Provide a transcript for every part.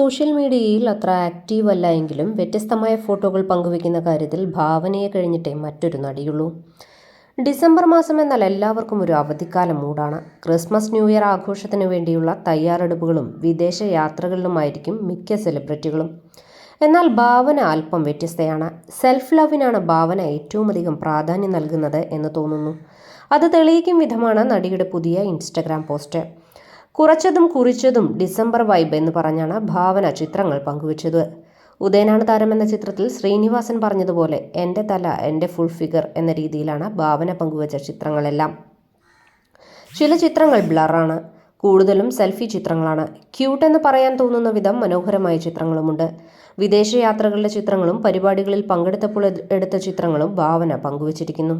Social മീഡിയയിൽ അത്ര active അല്ല എങ്കിലും വ്യത്യസ്തമായ ഫോട്ടോകൾ പങ്കുവെക്കുന്ന കാര്യത്തിൽ ഭാവനയെ കഴിഞ്ഞിട്ടേ മറ്റൊരു നടിയുള്ളൂ. ഡിസംബർ മാസം എന്നാൽ എല്ലാവർക്കും ഒരു അവധിക്കാല മൂടാണ് ക്രിസ്മസ് ന്യൂ ഇയർ ആഘോഷത്തിന് വേണ്ടിയുള്ള തയ്യാറെടുപ്പുകളും വിദേശ യാത്രകളിലുമായിരിക്കും മിക്ക സെലിബ്രിറ്റികളും. എന്നാൽ ഭാവന അല്പം വ്യത്യസ്തയാണ്. സെൽഫ് ലവിനാണ് ഭാവന ഏറ്റവും അധികം പ്രാധാന്യം നൽകുന്നത് എന്ന് തോന്നുന്നു. അത് തെളിയിക്കും വിധമാണ് നടിയുടെ പുതിയ ഇൻസ്റ്റഗ്രാം പോസ്റ്റ്. കുറച്ചതും കുറിച്ചതും ഡിസംബർ വൈബ് എന്ന് പറഞ്ഞാണ് ഭാവന ചിത്രങ്ങൾ പങ്കുവച്ചത്. ഉദയനാണ് താരം എന്ന ചിത്രത്തിൽ ശ്രീനിവാസൻ പറഞ്ഞതുപോലെ എന്റെ തല എന്റെ ഫുൾ ഫിഗർ എന്ന രീതിയിലാണ് ഭാവന പങ്കുവച്ച ചിത്രങ്ങളെല്ലാം. ചില ചിത്രങ്ങൾ ബ്ലറാണ് കൂടുതലും സെൽഫി ചിത്രങ്ങളാണ്. ക്യൂട്ട് എന്ന് പറയാൻ തോന്നുന്ന വിധം മനോഹരമായ ചിത്രങ്ങളുമുണ്ട്. വിദേശ യാത്രകളുടെ ചിത്രങ്ങളും പരിപാടികളിൽ പങ്കെടുത്തപ്പോൾ എടുത്ത ചിത്രങ്ങളും ഭാവന പങ്കുവച്ചിരിക്കുന്നു.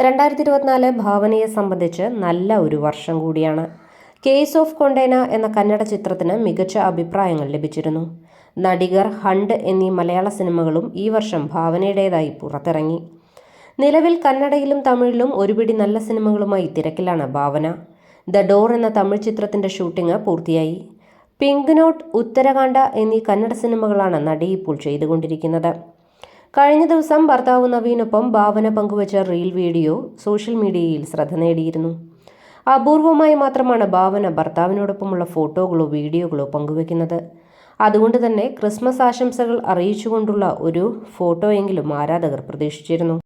രണ്ടായിരത്തി ഇരുപത്തിനാല് ഭാവനയെ സംബന്ധിച്ച് നല്ല ഒരു വർഷം കൂടിയാണ്. കേസ് ഓഫ് കൊണ്ടേന എന്ന കന്നഡ ചിത്രത്തിന് മികച്ച അഭിപ്രായങ്ങൾ ലഭിച്ചിരുന്നു. നടികർ ഹണ്ട് എന്നീ മലയാള സിനിമകളും ഈ വർഷം ഭാവനയുടേതായി പുറത്തിറങ്ങി. നിലവിൽ കന്നഡയിലും തമിഴിലും ഒരുപിടി നല്ല സിനിമകളുമായി തിരക്കിലാണ് ഭാവന. ദ ഡോർ എന്ന തമിഴ് ചിത്രത്തിന്റെ ഷൂട്ടിംഗ് പൂർത്തിയായി. പിങ്ക് നോട്ട് ഉത്തരകാണ്ഡ എന്നീ കന്നഡ സിനിമകളാണ് നടി ഇപ്പോൾ ചെയ്തുകൊണ്ടിരിക്കുന്നത്. കഴിഞ്ഞ ദിവസം ഭർത്താവ് നവീനൊപ്പം ഭാവന പങ്കുവച്ച റീൽ വീഡിയോ സോഷ്യൽ മീഡിയയിൽ ശ്രദ്ധ നേടിയിരുന്നു. അപൂർവമായി മാത്രമാണ് ഭാവന ഭർത്താവിനോടൊപ്പമുള്ള ഫോട്ടോകളോ വീഡിയോകളോ പങ്കുവെക്കുന്നത് അതുകൊണ്ട് തന്നെ ക്രിസ്മസ് ആശംസകൾ അറിയിച്ചുകൊണ്ടുള്ള ഒരു ഫോട്ടോയെങ്കിലും ആരാധകർ പ്രതീക്ഷിച്ചിരുന്നു.